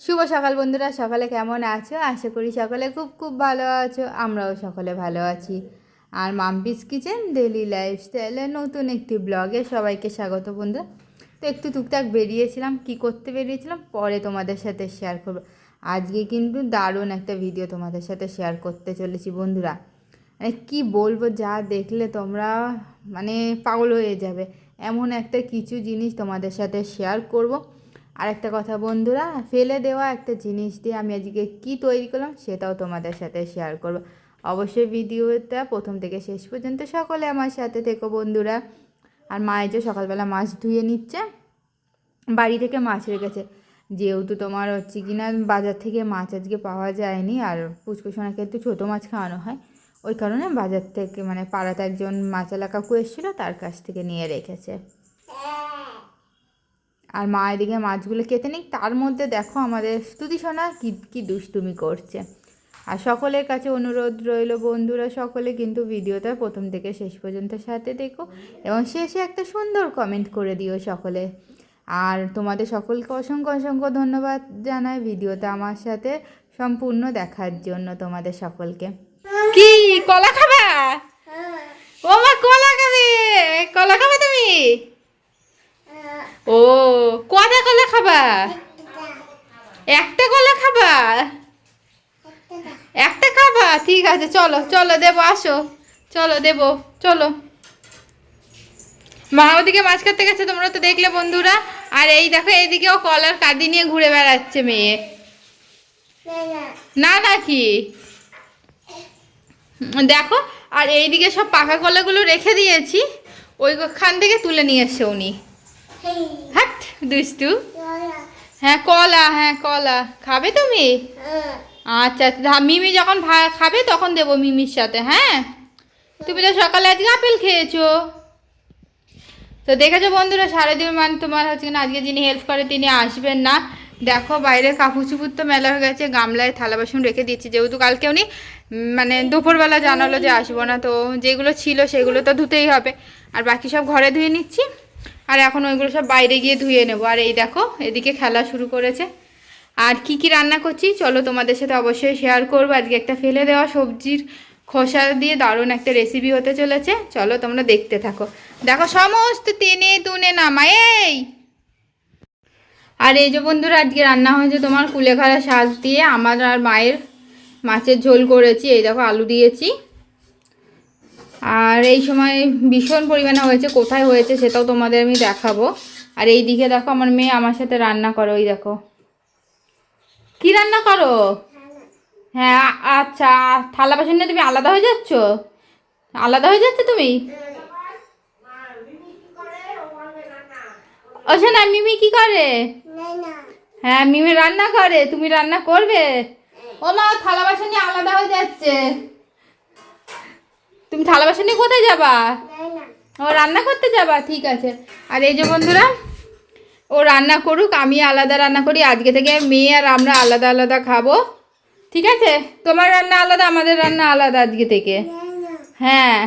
শুভ সকাল বন্ধুরা, সকালে কেমন আছো? আশা করি সকালে খুব খুব ভালো আছো, আমরাও সকলে ভালো আছি। আর মাম্পিস কিচেন ডেলি লাইফস্টাইলের নতুন একটি ব্লগে সবাইকে স্বাগত বন্ধুরা। তো একটু টুকটাক বেরিয়েছিলাম, কি করতে বেরিয়েছিলাম পরে তোমাদের সাথে শেয়ার করব। আজকে কিন্তু দারুণ একটা ভিডিও তোমাদের সাথে শেয়ার করতে চলেছি বন্ধুরা। মানে কি বলব, যা দেখলে তোমরা মানে পাগল হয়ে যাবে। এমন একটা কিছু জিনিস তোমাদের সাথে শেয়ার করব। আর একটা কথা বন্ধুরা, ফেলে দেওয়া একটা জিনিস দিয়ে আমি আজকে কি তৈরি করলাম সেটাও তোমাদের সাথে শেয়ার করব। অবশ্যই ভিডিওটা প্রথম থেকে শেষ পর্যন্ত সকলে আমার সাথে থেকো বন্ধুরা। আর মায়ের যে সকালবেলা মাছ ধুয়ে নিচ্ছে, বাড়ি থেকে মাছ রেখেছে যেহেতু তোমার হচ্ছে কি না বাজার থেকে মাছ আজকে পাওয়া যায়নি, আর পুচকুসোনাকে একটু ছোটো মাছ খাওয়ানো হয়, ওই কারণে বাজার থেকে মানে পাড়াতে একজন মাছালা কাকু এসেছিল, তার কাছ থেকে নিয়ে রেখেছে। আর মা এদিকে মাছগুলো কেটে নিক তার মধ্যে দেখো আমাদের স্তুতি সোনা কী কী দুষ্টুমি করছে। আর সকলের কাছে অনুরোধ রইল বন্ধুরা সকলে, কিন্তু ভিডিওটা প্রথম থেকে শেষ পর্যন্ত সাথে দেখো এবং শেষে একটা সুন্দর কমেন্ট করে দিও সকলে। আর তোমাদের সকলকে অসংখ্য অসংখ্য ধন্যবাদ জানাই ভিডিওটা আমার সাথে সম্পূর্ণ দেখার জন্য তোমাদের সকলকে। কি, কলা খাবা? ও মা, কলা খাবে? কলা খাবে তুমি? ও, কটা কলা খাবা? একটা কলা খাবা? একটা খাবা? ঠিক আছে, চলো চলো, দেবো, আসো। চলো, দেবো, চলো। মা ওদিকে মাছ কাটতে গেছে, তোমরা তো দেখলে বন্ধুরা। আর এই দেখো এইদিকেও কলার কাঁদি নিয়ে ঘুরে বেড়াচ্ছে মেয়ে। না নাকি দেখো, আর এইদিকে সব পাকা কলাগুলো রেখে দিয়েছি। ওইখান থেকে তুলে নিয়ে এসছে উনি। হাট দুষ্টু। হ্যাঁ কলা হ্যাঁ কলা। খাবে তুমি? আচ্ছা আচ্ছা মিমি যখন খাবে তখন দেবো মিমির সাথে হ্যাঁ? তুমি তো সকালে আজকে আপেল খেয়েছো। তো দেখেছ বন্ধুরা সারাদিন মানে তোমার হচ্ছে না আজকে যিনি হেল্প করে তিনি আসবেন না। দেখো বাইরে কাপড় চুপুর তো মেলা হয়ে গেছে গামলায় থালা বাসন রেখে দিচ্ছি। যেহেতু কালকে উনি মানে দুপুরবেলা জানালো যে আসব না তো যেগুলো ছিল সেগুলো তো ধুতেই হবে। আর বাকি সব ঘরে ধুয়ে নিচ্ছি। আর এখন ওইগুলো সব বাইরে গিয়ে ধুয়ে নেব। আর এই দেখো, এদিকে খেলা শুরু করেছে। আর কি কি রান্না করছি? চলো তোমাদের সাথে অবশ্যই শেয়ার করব। আজকে একটা ফেলে দেওয়া সবজির খোসা দিয়ে দারুণ একটা রেসিপি হতে চলেছে। চলো তোমরা দেখতে থাকো। দেখো সমস্ত টেনে তুনে নামাই এই! আর এই যে বন্ধুরা, আজকে রান্না হয়েছে তোমার কুলেখাড়া শাক দিয়ে। আমার আর মায়ের মাছের ঝোল করেছি। এই দেখো আলু দিয়েছি। আর এই সময় ভীষণ পরিমাণে হয়েছে, কোথায় হয়েছে সেটাও তোমাদের আমি দেখাবো। আর এই দিকে দেখো আমার মেয়ে আমার সাথে রান্না করো, ওই দেখো। কি রান্না করো? হ্যাঁ আচ্ছা থালা বাসন নিয়ে তুমি আলাদা হয়ে যাচ্ছ? আলাদা হয়ে যাচ্ছে তুমি? ও না মিমি কি করে? হ্যাঁ মিমি রান্না করে, তুমি রান্না করবে? ও মা, থালা বাসন নিয়ে আলাদা হয়ে যাচ্ছে। তুমি থালা বাসন নিয়ে কোথায় যাবা? ও রান্না করতে যাবা? ঠিক আছে। আর এই যে বন্ধুরা ও রান্না করুক আমি আলাদা রান্না করি। আজকে থেকে মেয়ে আর আমরা আলাদা আলাদা খাব। ঠিক আছে? তোমার রান্না আলাদা আমাদের রান্না আলাদা আজকে থেকে। হ্যাঁ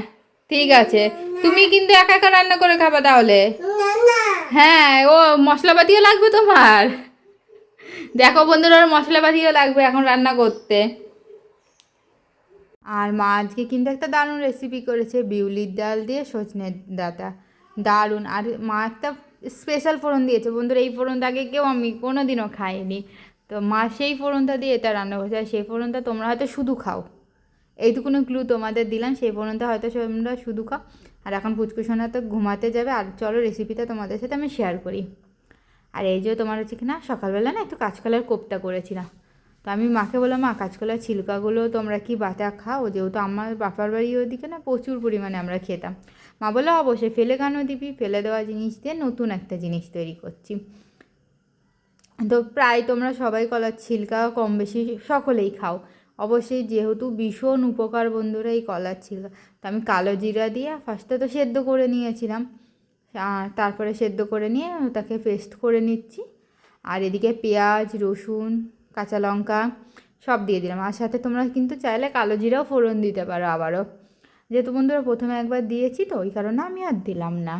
ঠিক আছে। তুমি কিন্তু একা একা রান্না করে খাবা তাহলে? হ্যাঁ ও মশলাপাতিও লাগবে তোমার। দেখো বন্ধুরা ওর মশলাপাতিও লাগবে এখন রান্না করতে। আর মা আজকে কিন্তু একটা দারুণ রেসিপি করেছে, বিউলির ডাল দিয়ে সজনে ডাটা। দারুণ। আর মা একটা স্পেশাল ফোড়ন দিয়েছে। বন্ধুরা, এই ফোড়নটা আগে কেউ আমি কোনো দিনও খাইনি। তো মা সেই ফোড়নটা দিয়ে এটা রান্না করেছে। আর সেই ফোড়নটা তোমরা হয়তো শুধু খাও। এইটুকুনো ক্লু তোমাদের দিলাম। সেই ফোড়নটা হয়তো তোমরা শুধু খাও। আর এখন পুচকুসোনা তো ঘুমাতে যাবে। আর চলো রেসিপিটা তোমাদের সাথে আমি শেয়ার করি। আর এই যে তোমার হচ্ছে কি না সকালবেলা না একটু কাঁচকলার কোপটা করেছিলাম। তো আমি মাকে বললাম, মা কাঁচকলার ছিলকাগুলো তোমরা কি বাটা খাও? যেহেতু আমার বাপার বাড়ি ওদিকে না, প্রচুর পরিমাণে আমরা খেতাম। মা বলে অবশ্যই, ফেলে কেন দিবি? ফেলে দেওয়া জিনিস দিয়ে নতুন একটা জিনিস তৈরি করছি। তো প্রায় তোমরা সবাই কলার ছিলকা কম বেশি সকলেই খাও। অবশ্যই যেহেতু ভীষণ উপকার বন্ধুরা এই কলার ছিলকা। তো আমি কালো জিরা দিয়ে ফার্স্টে তো সেদ্ধ করে নিয়েছিলাম। আর তারপরে সেদ্ধ করে নিয়ে ওটাকে পেস্ট করে নিচ্ছি। আর এদিকে পেঁয়াজ, রসুন কাঁচা লঙ্কা সব দিয়ে দিলাম। আর সাথে তোমরা কিন্তু চাইলে কালো জিরাও ফোড়ন দিতে পারো আবারও। যেহেতু বন্ধুরা প্রথমে একবার দিয়েছি তো ওই কারণে আমি আর দিলাম না।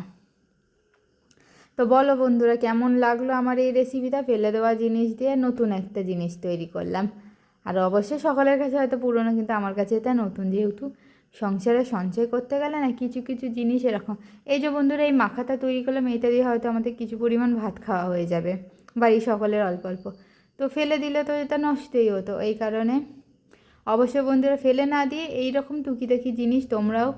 তো বলো বন্ধুরা, কেমন লাগল আমার এই রেসিপিটা ফেলে দেওয়া জিনিস দিয়ে নতুন একটা জিনিস তৈরি করলাম। আর অবশ্যই সকলের কাছে হয়তো পুরনো, কিন্তু আমার কাছে এটা নতুন। যেহেতু সংসারে সঞ্চয় করতে গেলে না কিছু কিছু জিনিস এরকম। এই যে বন্ধুরা, এই মাখাটা তৈরি করলাম এইটা দিয়ে হয়তো আমাদের কিছু পরিমাণ ভাত খাওয়া হয়ে যাবে। বাড়ির সকলের অল্প অল্প। তো ফেলে দিলে তো এটা নষ্টই হতো। এই কারণে অবশ্যই বন্ধুরা ফেলে না দিয়ে এই রকম টুকিটাকি জিনিস তোমরাও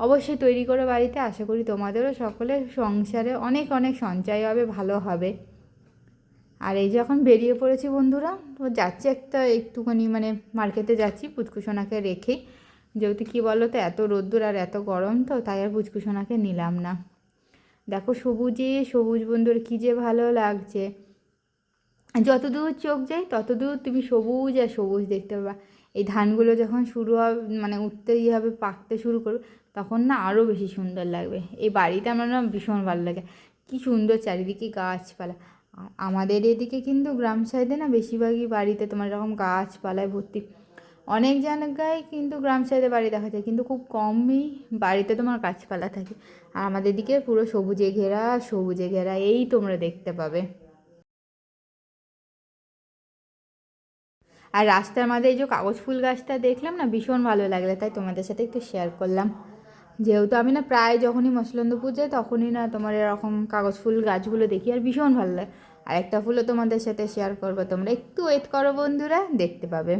অবশ্যই তৈরি করে বাড়িতে। আশা করি তোমাদেরও সকলের সংসারে অনেক অনেক সঞ্চয় হবে, ভালো হবে। আর এই যখন বেরিয়ে পড়েছি বন্ধুরা, তো যাচ্ছি একটা একটুখানি মানে মার্কেটে যাচ্ছি পুচকুসোনাকে রেখে। যেহেতু কী বলো তো এত রোদ্দুর আর এত গরম তো, তাই আর পুচকুসোনাকে নিলাম না। দেখো সবুজে, সবুজ বন্ধুর কী যে ভালো লাগছে। যতদূর চোখ যায়, ততদূর তুমি সবুজ আর সবুজ দেখতে পাবা। এই ধানগুলো যখন শুরু হবে মানে উঠতে ইয়ে হবে, পাকতে শুরু করবে, তখন না আরও বেশি সুন্দর লাগবে। এই বাড়িতে আমার না ভীষণ ভালো লাগে। কি সুন্দর চারিদিকে গাছপালা। আমাদের এদিকে কিন্তু গ্রাম সাইডে না বেশিরভাগই বাড়িতে তোমার এরকম গাছপালায় ভর্তি। অনেক জায়গায় কিন্তু গ্রাম সাইডে বাড়ি দেখা যায়, কিন্তু খুব কমই বাড়িতে তোমার গাছপালা থাকে। আর আমাদের দিকে পুরো সবুজে ঘেরা সবুজে ঘেরা, এই তোমরা দেখতে পাবে। আর রাস্তার মাঝে এই যে কাগজ ফুল গাছটা দেখলাম না, ভীষণ ভালো লাগল। তাই তোমাদের সাথে একটু শেয়ার করলাম। যেহেতু আমি না প্রায় যখনই মসলন্দপুর যাই, তখনই না তোমার এরকম কাগজ ফুল গাছগুলো দেখি, আর ভীষণ ভালো লাগে। আর একটা ফুলও তোমাদের সাথে শেয়ার করব। তোমরা একটু ওয়েট করো বন্ধুরা, দেখতে পাবে।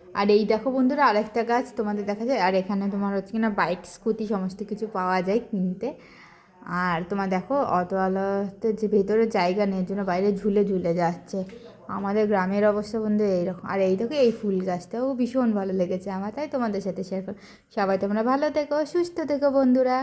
আর এই দেখো বন্ধুরা, আরেকটা গাছ তোমাদের দেখা যায়। আর এখানে তোমার হচ্ছে কিনা বাইক স্কুটি, সমস্ত কিছু পাওয়া যায় কিনতে। আর তোমার দেখো অটোওয়ালাতে যে ভেতরে জায়গা নেই জন্য বাইরে ঝুলে ঝুলে যাচ্ছে। আমাদের গ্রামের অবস্থা বন্ধু এইরকম। আর এই দেখো, এই ফুল গাছটাও ভীষণ ভালো লেগেছে আমার, তাই তোমাদের সাথে শেয়ার করো সবাই তোমরা ভালো থেকো, সুস্থ থেকো বন্ধুরা।